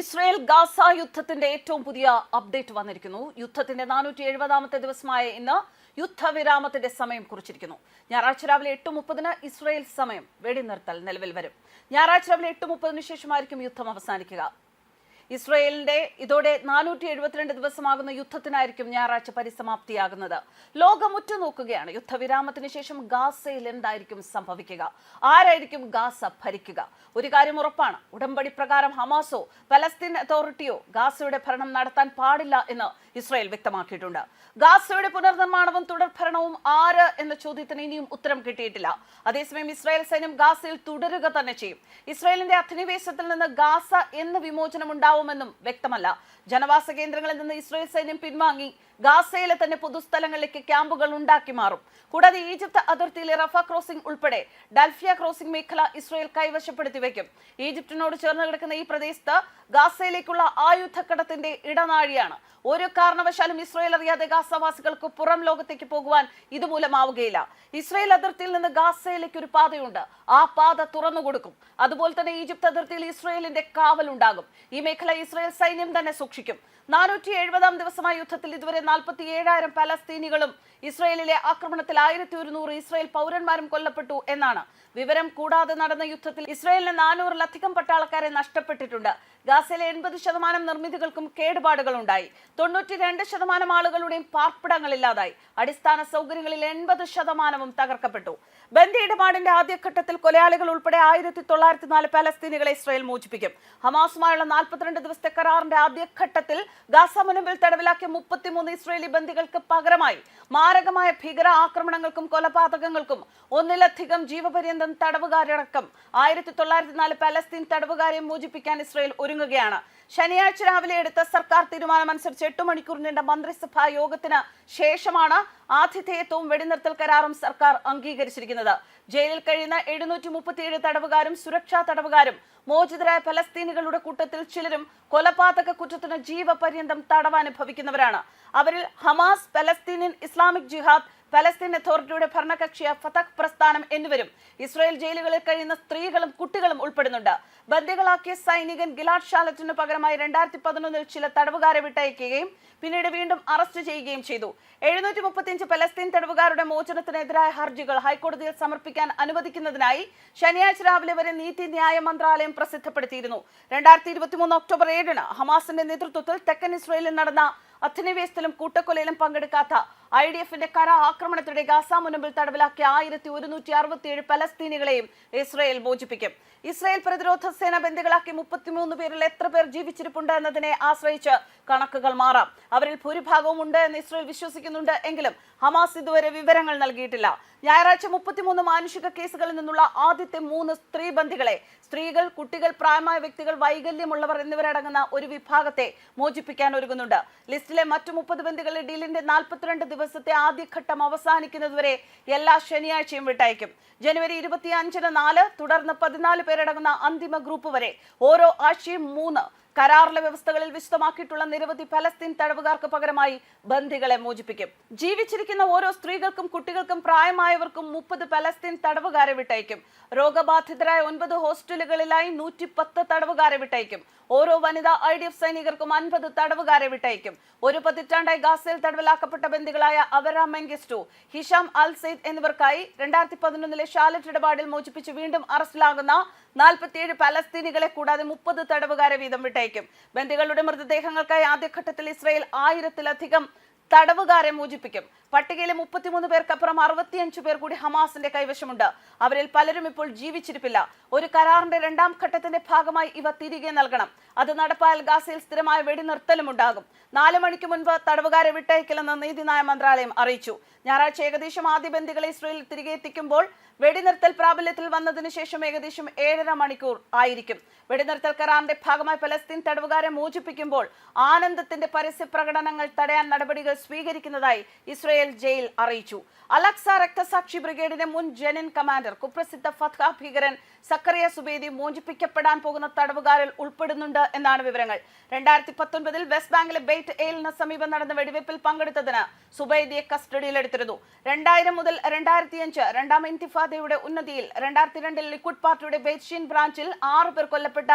Israel Gaza യുദ്ധത്തിന്റെ ഏറ്റവും പുതിയ അപ്ഡേറ്റ് വന്നിരിക്കുന്നു. യുദ്ധത്തിന്റെ നാനൂറ്റി എഴുപതാമത്തെ ദിവസമായ ഇന്ന് യുദ്ധവിരാമത്തിന്റെ സമയം കുറിച്ചിരിക്കുന്നു. ഞായറാഴ്ച രാവിലെ എട്ട് മുപ്പതിന് ഇസ്രയേൽ സമയം വെടിനിർത്തൽ നിലവിൽ വരും. ഞായറാഴ്ച രാവിലെ എട്ട് മുപ്പതിന് ശേഷമായിരിക്കും യുദ്ധം അവസാനിക്കുക. ഇസ്രയേലിന്റെ ഇതോടെ നാനൂറ്റി എഴുപത്തിരണ്ട് ദിവസമാകുന്ന യുദ്ധത്തിനായിരിക്കും ഞായറാഴ്ച പരിസമാപ്തിയാകുന്നത്. ലോകം ഉറ്റുനോക്കുകയാണ്. യുദ്ധവിരാമത്തിന് ശേഷം ഗാസയിൽ എന്തായിരിക്കും സംഭവിക്കുക? ആരായിരിക്കും ഗാസ ഭരിക്കുക? ഒരു കാര്യം ഉറപ്പാണ്. ഉടമ്പടി പ്രകാരം ഹമാസോ പലസ്തീൻ അതോറിറ്റിയോ ഗാസയുടെ ഭരണം നടത്താൻ പാടില്ല എന്ന് ഇസ്രയേൽ വ്യക്തമാക്കിയിട്ടുണ്ട്. ഗാസയുടെ പുനർനിർമ്മാണവും തുടർഭരണവും ആര് എന്ന ചോദ്യത്തിന് ഇനിയും ഉത്തരം കിട്ടിയിട്ടില്ല. അതേസമയം ഇസ്രായേൽ സൈന്യം ഗാസയിൽ തുടരുക തന്നെ ചെയ്യും. ഇസ്രായേലിന്റെ അധിനിവേശത്തിൽ നിന്ന് ഗാസ എന്ന് വിമോചനം ഉണ്ടാവുമെന്നും വ്യക്തമല്ല. ജനവാസ കേന്ദ്രങ്ങളിൽ നിന്ന് ഇസ്രയേൽ സൈന്യം പിൻവാങ്ങി. ഗാസയിലെ തന്നെ പൊതുസ്ഥലങ്ങളിലേക്ക് ക്യാമ്പുകൾ ഉണ്ടാക്കി മാറും. കൂടാതെ ഈജിപ്ത് അതിർത്തിയിലെ റഫ ക്രോസിംഗ് ഉൾപ്പെടെ ഡൽഫിയ ക്രോസിംഗ് മേഖല ഇസ്രയേൽ കൈവശപ്പെടുത്തി വയ്ക്കും. ഈജിപ്തിനോട് ചേർന്ന് കിടക്കുന്ന ഈ പ്രദേശത്ത് ഗാസയിലേക്കുള്ള ആയുധക്കടത്തിന്റെ ഇടനാഴിയാണ്. ഒരു കാരണവശാലും ഇസ്രയേൽ അറിയാതെ ഗാസവാസികൾക്ക് പുറം ലോകത്തേക്ക് പോകുവാൻ ഇതുമൂലമാവുകയില്ല. ഇസ്രയേൽ അതിർത്തിയിൽ നിന്ന് ഗാസയിലേക്ക് ഒരു പാതയുണ്ട്. ആ പാത തുറന്നു കൊടുക്കും അതുപോലെ തന്നെ ഈജിപ്ത് അതിർത്തിയിൽ ഇസ്രായേലിന്റെ കാവലുണ്ടാകും. ഈ മേഖല ഇസ്രായേൽ സൈന്യം തന്നെ സൂക്ഷിക്കും. നാനൂറ്റി എഴുപതാം ദിവസമായ യുദ്ധത്തിൽ ഇതുവരെ നാൽപ്പത്തി ഏഴായിരം പലസ്തീനികളും ഇസ്രയേലിലെ ആക്രമണത്തിൽ ആയിരത്തി ഒരുന്നൂറ് ഇസ്രായേൽ പൗരന്മാരും കൊല്ലപ്പെട്ടു എന്നാണ് വിവരം. കൂടാതെ നടന്ന യുദ്ധത്തിൽ ഇസ്രയേലിന് നാനൂറിലധികം പട്ടാളക്കാരെ നഷ്ടപ്പെട്ടിട്ടുണ്ട്. ഗാസയിലെ എൺപത് ശതമാനം നിർമ്മിതികൾക്കും കേടുപാടുകൾ ഉണ്ടായി തൊണ്ണൂറ്റി രണ്ട് ശതമാനം ആളുകളുടെയും പാർപ്പിടങ്ങൾ ഇല്ലാതായി അടിസ്ഥാന സൗകര്യങ്ങളിൽ എൺപത് ശതമാനവും തകർക്കപ്പെട്ടു. ബന്ദി ഇടപാടിന്റെ ആദ്യഘട്ടത്തിൽ കൊലയാളികൾ ഉൾപ്പെടെ ആയിരത്തി തൊള്ളായിരത്തി നാല് പലസ്തീനികളെ ഇസ്രയേൽ മോചിപ്പിക്കും. ഹമാസുമായുള്ള നാൽപ്പത്തിരണ്ട് ദിവസത്തെ കരാറിന്റെ ആദ്യഘട്ടത്തിൽ ഗാസ മുനമ്പിൽ തടവിലാക്കിയ മുപ്പത്തിമൂന്ന് ഇസ്രയേലി ബന്ദികൾക്ക് പകരമായി മാരകമായ ഭീകര ആക്രമണങ്ങൾക്കും കൊലപാതകങ്ങൾക്കും ഒന്നിലധികം ജീവപര്യന്തം തടവുകാരടക്കം ആയിരത്തി തൊള്ളായിരത്തി നാല് പലസ്തീൻ തടവുകാരെ മോചിപ്പിക്കാൻ ഇസ്രായേൽ ഒരുങ്ങുകയാണ്. ശനിയാഴ്ച രാവിലെ എടുത്ത സർക്കാർ തീരുമാനമനുസരിച്ച് എട്ട് മണിക്കൂർ നീണ്ട മന്ത്രിസഭാ യോഗത്തിന് ശേഷമാണ് ആതിഥേയത്വവും വെടിനിർത്തൽ കരാറും സർക്കാർ അംഗീകരിച്ചിരിക്കുന്നത്. ജയിലിൽ കഴിയുന്ന എഴുന്നൂറ്റി മുപ്പത്തിയേഴ് തടവുകാരും സുരക്ഷാ തടവുകാരും മോചിതരായ ഫലസ്തീനികളുടെ കൂട്ടത്തിൽ ചിലരും കൊലപാതക കുറ്റത്തിന് ജീവപര്യന്തം തടവനുഭവിക്കുന്നവരാണ് അവരിൽ Hamas Palestinian Islamic Jihad Palestine അതോറിറ്റിയുടെ ഭരണകക്ഷിയ ഫതഖ് പ്രസ്ഥാനം എന്നിവരും ഇസ്രായേൽ ജയിലുകളിൽ കഴിയുന്ന സ്ത്രീകളും കുട്ടികളും ഉൾപ്പെടുന്നുണ്ട്. ബന്ദികളാക്കിയ സൈനികൻ ഗിലാഡ് ഷാലറ്റിനു പകരമായി രണ്ടായിരത്തി പതിനൊന്നിൽ ചില തടവുകാരെ വിട്ടയക്കുകയും പിന്നീട് വീണ്ടും അറസ്റ്റ് ചെയ്യുകയും ചെയ്തു. എഴുന്നൂറ്റി മുപ്പത്തിയഞ്ച് പലസ്തീൻ തടവുകാരുടെ മോചനത്തിനെതിരായ ഹർജികൾ ഹൈക്കോടതിയിൽ സമർപ്പിക്കാൻ അനുവദിക്കുന്നതിനായി ശനിയാഴ്ച രാവിലെ വരെ നീതിന്യായ മന്ത്രാലയം പ്രസിദ്ധപ്പെടുത്തിയിരുന്നു. രണ്ടായിരത്തി ഇരുപത്തിമൂന്ന് ഒക്ടോബർ ഏഴിന് ഹമാസിന്റെ നേതൃത്വത്തിൽ തെക്കൻ ഇസ്രയേലിൽ നടന്ന അധിനിവേശത്തിലും കൂട്ടക്കൊലയിലും പങ്കെടുക്കാത്ത ഐ ഡി എഫിന്റെ കര ആക്രമണത്തിനിടെ ഗാസ മുനമ്പിൽ തടവിലാക്കിയ ആയിരത്തി ഒരുന്നൂറ്റി അറുപത്തിയേഴ് പലസ്തീനികളെയും ഇസ്രയേൽ മോചിപ്പിക്കും. ഇസ്രയേൽ പ്രതിരോധ സേന ബന്ദികളാക്കി മുപ്പത്തിമൂന്ന് പേരിൽ എത്ര പേർ ജീവിച്ചിരിപ്പുണ്ട് എന്നതിനെ ആശ്രയിച്ച് കണക്കുകൾ മാറാം. അവരിൽ ഭൂരിഭാഗവും ഉണ്ട് എന്ന് ഇസ്രയേൽ വിശ്വസിക്കുന്നുണ്ട് എങ്കിലും ഹമാസ് ഇതുവരെ വിവരങ്ങൾ നൽകിയിട്ടില്ല. ഞായറാഴ്ച മുപ്പത്തിമൂന്ന് മാനുഷിക കേസുകളിൽ നിന്നുള്ള ആദ്യത്തെ മൂന്ന് സ്ത്രീ ബന്ദികളെ സ്ത്രീകൾ കുട്ടികൾ പ്രായമായ വ്യക്തികൾ വൈകല്യമുള്ളവർ എന്നിവരടങ്ങുന്ന ഒരു വിഭാഗത്തെ മോചിപ്പിക്കാൻ ഒരുങ്ങുന്നുണ്ട്. ലിസ്റ്റിലെ മറ്റു മുപ്പത് ബന്ദികളെ ഡീലിന്റെ നാൽപ്പത്തിരണ്ട് ദിവസത്തെ ആദ്യഘട്ടം അവസാനിക്കുന്നതുവരെ എല്ലാ ശനിയാഴ്ചയും വിട്ടയക്കും. ജനുവരി ഇരുപത്തിയഞ്ചിന് നാല് തുടർന്ന് പതിനാല് പേരടങ്ങുന്ന അന്തിമ ഗ്രൂപ്പ് വരെ ഓരോ ആഴ്ചയും മൂന്ന് കരാറിലെ വ്യവസ്ഥകളിൽ വിശദമാക്കിയിട്ടുള്ള നിരവധി ഫലസ്തീൻ തടവുകാർക്ക് പകരമായി ബന്ധികളെ മോചിപ്പിക്കും. ജീവിച്ചിരിക്കുന്ന ഓരോ സ്ത്രീകൾക്കും കുട്ടികൾക്കും പ്രായമായവർക്കും മുപ്പത് ഫലസ്തീൻ തടവുകാരെ വിട്ടയക്കും. രോഗബാധിതരായ ഒൻപത് ഹോസ്റ്റലുകളിലായി നൂറ്റി പത്ത് തടവുകാരെ വിട്ടയക്കും. ഓരോ വനിതാ ഐ ഡി എഫ് സൈനികർക്കും അൻപത് തടവുകാരെ വിട്ടയക്കും. ഒരു പതിറ്റാണ്ടായി ഗാസയിൽ തടവിലാക്കപ്പെട്ട ബന്ധികളായ അവര മെങ്കിസ്റ്റു ഹിഷാം അൽ സെയ്ദ് എന്നിവർക്കായി രണ്ടായിരത്തി പതിനൊന്നിലെ ഷാലറ്റ് ഇടപാടിൽ മോചിപ്പിച്ച് വീണ്ടും അറസ്റ്റിലാകുന്ന നാൽപ്പത്തിയേഴ് പലസ്തീനികളെ കൂടാതെ മുപ്പത് തടവുകാരെ വീതം വിട്ടയക്കും. ബന്ദികളുടെ മൃതദേഹങ്ങൾക്കായി ആദ്യഘട്ടത്തിൽ ഇസ്രയേൽ ആയിരത്തിലധികം തടവുകാരെ മോചിപ്പിക്കും. പട്ടികയിലെ മുപ്പത്തിമൂന്ന് പേർക്കപ്പുറം അറുപത്തിയഞ്ചു പേർ കൂടി ഹമാസിന്റെ കൈവശമുണ്ട്. അവരിൽ പലരും ഇപ്പോൾ ജീവിച്ചിരിപ്പില്ല. ഒരു കരാറിന്റെ രണ്ടാം ഘട്ടത്തിന്റെ ഭാഗമായി ഇവ തിരികെ നൽകണം. അത് നടപ്പായാൽ ഗാസയിൽ സ്ഥിരമായ വെടിനിർത്തലും ഉണ്ടാകും. നാല് മണിക്ക് മുൻപ് തടവുകാരെ വിട്ടയക്കില്ലെന്ന് നീതിന്യായ മന്ത്രാലയം അറിയിച്ചു. ഞായറാഴ്ച ഏകദേശം ആദ്യ ബന്ദികളെ ഇസ്രയേലിൽ തിരികെ എത്തിക്കുമ്പോൾ വെടിനിർത്തൽ പ്രാബല്യത്തിൽ വന്നതിന് ശേഷം ഏകദേശം ഏഴര മണിക്കൂർ ആയിരിക്കും. വെടിനിർത്തൽ കരാറിന്റെ ഭാഗമായി പലസ്തീൻ തടവുകാരെ മോചിപ്പിക്കുമ്പോൾ ആനന്ദത്തിന്റെ പരസ്യ പ്രകടനങ്ങൾ തടയാൻ നടപടികൾ സ്വീകരിക്കുന്നതായി ഇസ്രയേൽ ജയിൽ അറിയിച്ചു. അലക്സ രക്തസാക്ഷി ബ്രിഗേഡിന്റെ മുൻ ജനൻ കമാൻഡർ കുപ്രസിദ്ധ ഫത്ഹ ഭീകരൻ സക്കറിയ സുബേദി മോചിപ്പിക്കപ്പെടാൻ പോകുന്ന തടവുകാരിൽ ഉൾപ്പെടുന്നുണ്ട് എന്നാണ് വിവരങ്ങൾ. രണ്ടായിരത്തി പത്തൊൻപതിൽ വെസ്റ്റ് ബാങ്കിലെ ബെയ്റ്റ് എയിലിന് സമീപം നടന്ന വെടിവെപ്പിൽ പങ്കെടുത്തതിന് സുബൈദിയെ കസ്റ്റഡിയിലെടുത്തിരുന്നു രണ്ടായിരം മുതൽ രണ്ടായിരത്തി അഞ്ച് രണ്ടാം ഇന്തിഫാദയുടെ ഉന്നതിയിൽ രണ്ടായിരത്തി രണ്ടിൽ ലിക്വിഡ് പാർട്ടിയുടെ ബേറ്റ്ഷ്യൻ ബ്രാഞ്ചിൽ ആറ് പേർ കൊല്ലപ്പെട്ട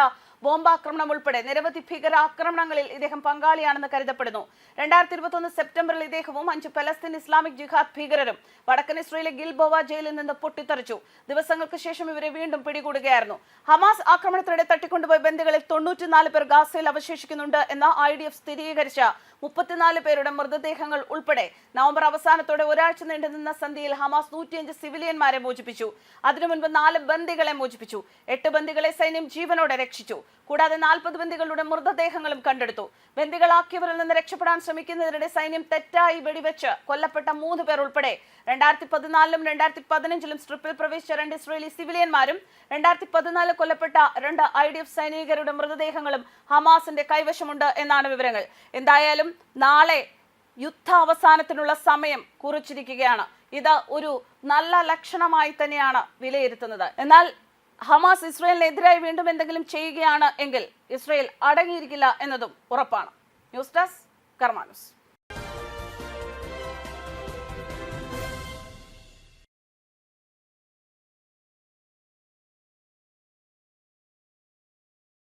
ബോംബാക്രമണം ഉൾപ്പെടെ നിരവധി ഭീകരാക്രമണങ്ങളിൽ ഇദ്ദേഹം പങ്കാളിയാണെന്ന് കരുതപ്പെടുന്നു. രണ്ടായിരത്തി ഇരുപത്തൊന്ന് സെപ്റ്റംബറിൽ ഇദ്ദേഹവും അഞ്ച് പലസ്തീൻ ഇസ്ലാമിക് ജിഹാദ് ഭീകരരും വടക്കൻ ഇസ്രയേലിലെ ഗിൽബോവ ജയിലിൽ നിന്ന് പൊട്ടിത്തെറിച്ചു. ദിവസങ്ങൾക്ക് ശേഷം ഇവരെ വീണ്ടും പിടികൂടുകയായിരുന്നു. ഹമാസ് ആക്രമണത്തിനിടെ തട്ടിക്കൊണ്ടുപോയ ബന്ധുക്കളിൽ തൊണ്ണൂറ്റിനാല് പേർ ഗാസയിൽ അവശേഷിക്കുന്നുണ്ട് എന്ന് ഐ ഡി എഫ് സ്ഥിരീകരിച്ച മുപ്പത്തിനാല് പേരുടെ മൃതദേഹങ്ങൾ ഉൾപ്പെടെ നവംബർ അവസാനത്തോടെ ഒരാഴ്ച നീണ്ടുനിന്ന സന്ധിയിൽ ഹമാസ് നൂറ്റിയഞ്ച് സിവിലിയന്മാരെ മോചിപ്പിച്ചു. അതിനു മുൻപ് നാല് ബന്ദികളെ മോചിപ്പിച്ചു. എട്ട് ബന്ദികളെ സൈന്യം ജീവനോടെ രക്ഷിച്ചു. കൂടാതെ നാൽപ്പത് ബന്ദികളുടെ മൃതദേഹങ്ങളും കണ്ടെടുത്തു. ബന്ദികളാക്കിയവരിൽ നിന്ന് രക്ഷപ്പെടാൻ ശ്രമിക്കുന്നതിനിടെ സൈന്യം തെറ്റായി വെടിവെച്ച് കൊല്ലപ്പെട്ട മൂന്ന് പേർ ഉൾപ്പെടെ രണ്ടായിരത്തി പതിനാലിലും രണ്ടായിരത്തി പതിനഞ്ചിലും സ്ട്രിപ്പിൽ പ്രവേശിച്ച രണ്ട് ഇസ്രയേലി സിവിലിയന്മാരും രണ്ടായിരത്തി പതിനാലിൽ കൊല്ലപ്പെട്ട രണ്ട് ഐ ഡി എഫ് സൈനികരുടെ മൃതദേഹങ്ങളും ഹമാസിന്റെ കൈവശമുണ്ട് എന്നാണ് വിവരങ്ങൾ. എന്തായാലും നാളെ യുദ്ധ അവസാനത്തിനുള്ള സമയം കുറിച്ചിരിക്കുകയാണ്. ഇത് ഒരു നല്ല ലക്ഷണമായി തന്നെയാണ് വിലയിരുത്തുന്നത്. എന്നാൽ ഹമാസ് ഇസ്രയേലിനെതിരായി വീണ്ടും എന്തെങ്കിലും ചെയ്യുകയാണ് എങ്കിൽ ഇസ്രയേൽ അടങ്ങിയിരിക്കില്ല എന്നതും ഉറപ്പാണ്. News desk Karma news